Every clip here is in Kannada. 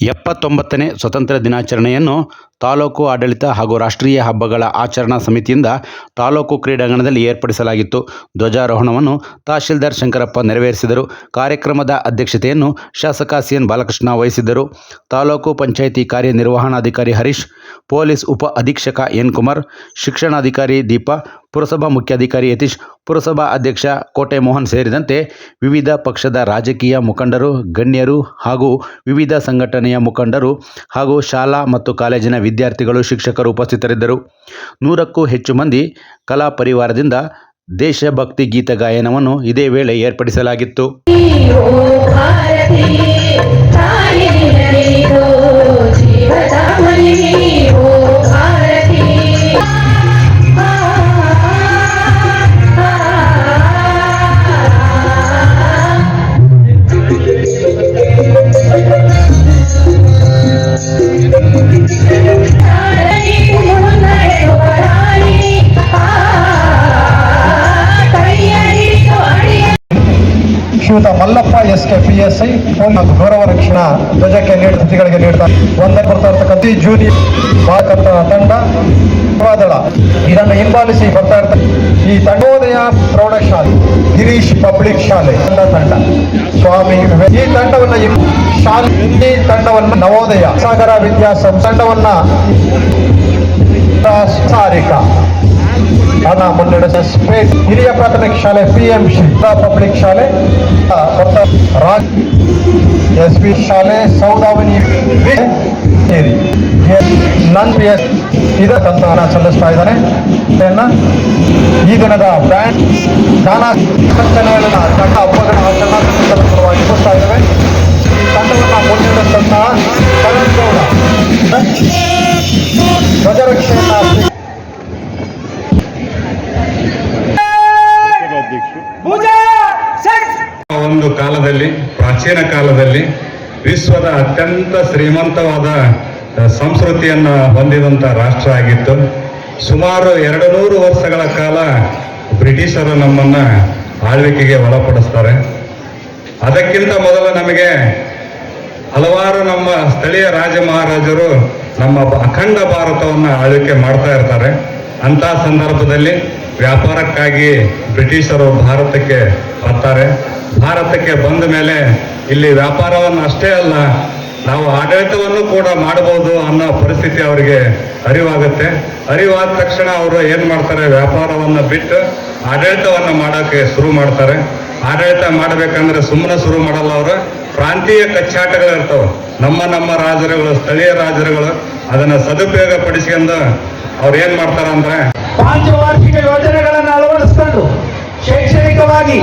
ಎಪ್ಪತ್ತೊಂಬತ್ತನೇ ಸ್ವತಂತ್ರ ದಿನಾಚರಣೆಯನ್ನು ತಾಲೂಕು ಆಡಳಿತ ಹಾಗೂ ರಾಷ್ಟ್ರೀಯ ಹಬ್ಬಗಳ ಆಚರಣಾ ಸಮಿತಿಯಿಂದ ತಾಲೂಕು ಕ್ರೀಡಾಂಗಣದಲ್ಲಿ ಏರ್ಪಡಿಸಲಾಗಿತ್ತು. ಧ್ವಜಾರೋಹಣವನ್ನು ತಹಶೀಲ್ದಾರ್ ಶಂಕರಪ್ಪ ನೆರವೇರಿಸಿದರು. ಕಾರ್ಯಕ್ರಮದ ಅಧ್ಯಕ್ಷತೆಯನ್ನು ಶಾಸಕ ಸಿ ಎನ್ ಬಾಲಕೃಷ್ಣ ವಹಿಸಿದ್ದರು. ತಾಲೂಕು ಪಂಚಾಯಿತಿ ಕಾರ್ಯನಿರ್ವಹಣಾಧಿಕಾರಿ ಹರೀಶ್, ಪೊಲೀಸ್ ಉಪ ಅಧೀಕ್ಷಕ ಎನ್ ಕುಮಾರ್, ಶಿಕ್ಷಣಾಧಿಕಾರಿ ದೀಪಾ ಪುರಸಭಾ ಮುಖ್ಯಾಧಿಕಾರಿ ಯತೀಶ್, ಪುರಸಭಾ ಅಧ್ಯಕ್ಷ ಕೋಟೆ ಮೋಹನ್ ಸೇರಿದಂತೆ ವಿವಿಧ ಪಕ್ಷದ ರಾಜಕೀಯ ಮುಖಂಡರು, ಗಣ್ಯರು ಹಾಗೂ ವಿವಿಧ ಸಂಘಟನೆಯ ಮುಖಂಡರು ಹಾಗೂ ಶಾಲಾ ಮತ್ತು ಕಾಲೇಜಿನ ವಿದ್ಯಾರ್ಥಿಗಳು, ಶಿಕ್ಷಕರು ಉಪಸ್ಥಿತರಿದ್ದರು. ನೂರಕ್ಕೂ ಹೆಚ್ಚು ಮಂದಿ ಕಲಾ ಪರಿವಾರದಿಂದ ದೇಶಭಕ್ತಿ ಗೀತ ಗಾಯನವನ್ನು ಇದೇ ವೇಳೆ ಏರ್ಪಡಿಸಲಾಗಿತ್ತು. ಶ್ರೀಯುತ Mallappa S K P S I police ಗೌರವ ರಕ್ಷಣಾ ಧ್ವಜಕ್ಕೆ ನೀಡಿದ ಅತಿಥಿಗಳಿಗೆ ನೀಡಿದ ಒಂದೇ ಬರ್ತಾ ಇರ್ತಕ್ಕಂಥ ಜೂನಿಯರ್ ಭಾರತ ತಂಡ ದಳ ಇದನ್ನು ಹಿಂಬಾಲಿಸಿ ಬರ್ತಾ ಈ ತಂಡೋದಯ ಪ್ರೌಢಶಾಲೆ, ಗಿರೀಶ್ ಪಬ್ಲಿಕ್ ಶಾಲೆ ತಂಡ ತಂಡ. ಸ್ವಾಮಿ ಈ ತಂಡವನ್ನ ಶಾಲೆ ಹಿಂದಿ ತಂಡವನ್ನ ನವೋದಯ ಸಾಗರ ವಿದ್ಯಾಸಂಸ್ಥೆ ತಂಡವನ್ನ ಸಾರಿಕಾ. ಹಣ ಮುನ್ನಡೆಸ ಸ್ಪೇಟ್ ಹಿರಿಯ ಪ್ರಾಥಮಿಕ ಶಾಲೆ ಪಿ ಎಂ ಶಿಕ್ಷಾ ಪಬ್ಲಿಕ್ ಶಾಲೆ ರಾಜ್ ಎಸ್ ಪಿ ಶಾಲೆ, ಸೌದಾವನಿ ವಿ- ಸೇರಿ ಪಿ ಎಸ್ ಇದ ಹಣ ಸಲ್ಲಿಸ್ತಾ ಇದ್ದಾನೆ. ಈ ದಿನದ ಬ್ಯಾಂಡ್ ನಾನಾ ಸಂಚಲನ ತಂಡ ಹಬ್ಬಗಳ ಆಚರಣಾ ಒಂದು ಕಾಲದಲ್ಲಿ, ಪ್ರಾಚೀನ ಕಾಲದಲ್ಲಿ ವಿಶ್ವದ ಅತ್ಯಂತ ಶ್ರೀಮಂತವಾದ ಸಂಸ್ಕೃತಿಯನ್ನು ಹೊಂದಿದಂಥ ರಾಷ್ಟ್ರ ಆಗಿತ್ತು. ಸುಮಾರು ಎರಡು ನೂರು ವರ್ಷಗಳ ಕಾಲ ಬ್ರಿಟಿಷರು ನಮ್ಮನ್ನ ಆಳ್ವಿಕೆಗೆ ಒಳಪಡಿಸ್ತಾರೆ. ಅದಕ್ಕಿಂತ ಮೊದಲು ನಮಗೆ ಹಲವಾರು ನಮ್ಮ ಸ್ಥಳೀಯ ರಾಜ ಮಹಾರಾಜರು ನಮ್ಮ ಅಖಂಡ ಭಾರತವನ್ನು ಆಳ್ವಿಕೆ ಮಾಡ್ತಾ ಇರ್ತಾರೆ. ಅಂತ ಸಂದರ್ಭದಲ್ಲಿ ವ್ಯಾಪಾರಕ್ಕಾಗಿ ಬ್ರಿಟಿಷರು ಭಾರತಕ್ಕೆ ಬರ್ತಾರೆ. ಭಾರತಕ್ಕೆ ಬಂದ ಮೇಲೆ ಇಲ್ಲಿ ವ್ಯಾಪಾರವನ್ನು ಅಷ್ಟೇ ಅಲ್ಲ, ನಾವು ಆಡಳಿತವನ್ನು ಕೂಡ ಮಾಡಬಹುದು ಅನ್ನೋ ಪರಿಸ್ಥಿತಿ ಅವರಿಗೆ ಅರಿವಾಗುತ್ತೆ. ಅರಿವಾದ ತಕ್ಷಣ ಅವರು ಏನು ಮಾಡ್ತಾರೆ, ವ್ಯಾಪಾರವನ್ನು ಬಿಟ್ಟು ಆಡಳಿತವನ್ನು ಮಾಡೋಕ್ಕೆ ಶುರು ಮಾಡ್ತಾರೆ. ಆಡಳಿತ ಮಾಡಬೇಕಂದ್ರೆ ಸುಮ್ಮನೆ ಶುರು ಮಾಡಲ್ಲ ಅವರು. ಪ್ರಾಂತೀಯ ಕಚ್ಚಾಟಗಳು ಇರ್ತವೆ ನಮ್ಮ ನಮ್ಮ ರಾಜರುಗಳು, ಸ್ಥಳೀಯ ರಾಜರುಗಳು ಅದನ್ನು ಸದುಪಯೋಗ ಪಡಿಸ್ಕೊಂಡು ಅವ್ರು ಏನು ಮಾಡ್ತಾರೆ ಅಂದ್ರೆ ಪಾಂಚವಾರ್ಷಿಕ ಯೋಜನೆಗಳನ್ನು ಅಳವಡಿಸಿಕೊಂಡು ಶೈಕ್ಷಣಿಕವಾಗಿ,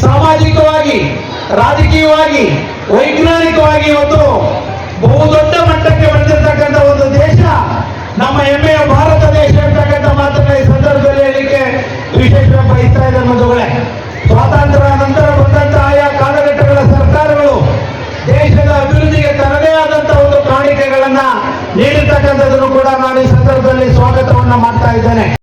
ಸಾಮಾಜಿಕವಾಗಿ, ರಾಜಕೀಯವಾಗಿ, ವೈಜ್ಞಾನಿಕವಾಗಿ ಒಂದು ಬಹುದೊಡ್ಡ ಮಟ್ಟಕ್ಕೆ ಬಂದಿರತಕ್ಕಂಥ ಒಂದು ದೇಶ ನಮ್ಮ ಹೆಮ್ಮೆಯ ಭಾರತ ದೇಶ ಇರ್ತಕ್ಕಂಥ ಮಾತನ್ನ ಈ ಸಂದರ್ಭದಲ್ಲಿ ಹೇಳಲಿಕ್ಕೆ ವಿಶೇಷ ಬಯಸ್ತಾ ಇದೆ ಬಂಧುಗಳೇ. ಸ್ವಾತಂತ್ರ್ಯ ನಂತರ ಬಂದಂತಹ ಆಯಾ ಕಾಲಘಟ್ಟಗಳ ಸರ್ಕಾರಗಳು ದೇಶದ ಅಭಿವೃದ್ಧಿಗೆ ತನ್ನದೇ ಆದಂತಹ ಒಂದು ಕಾಣಿಕೆಗಳನ್ನ ನೀಡಿರ್ತಕ್ಕಂಥದ್ದನ್ನು ಕೂಡ ನಾನು ಈ ಸಂದರ್ಭದಲ್ಲಿ ಸ್ವಾಗತವನ್ನು ಮಾಡ್ತಾ ಇದ್ದೇನೆ.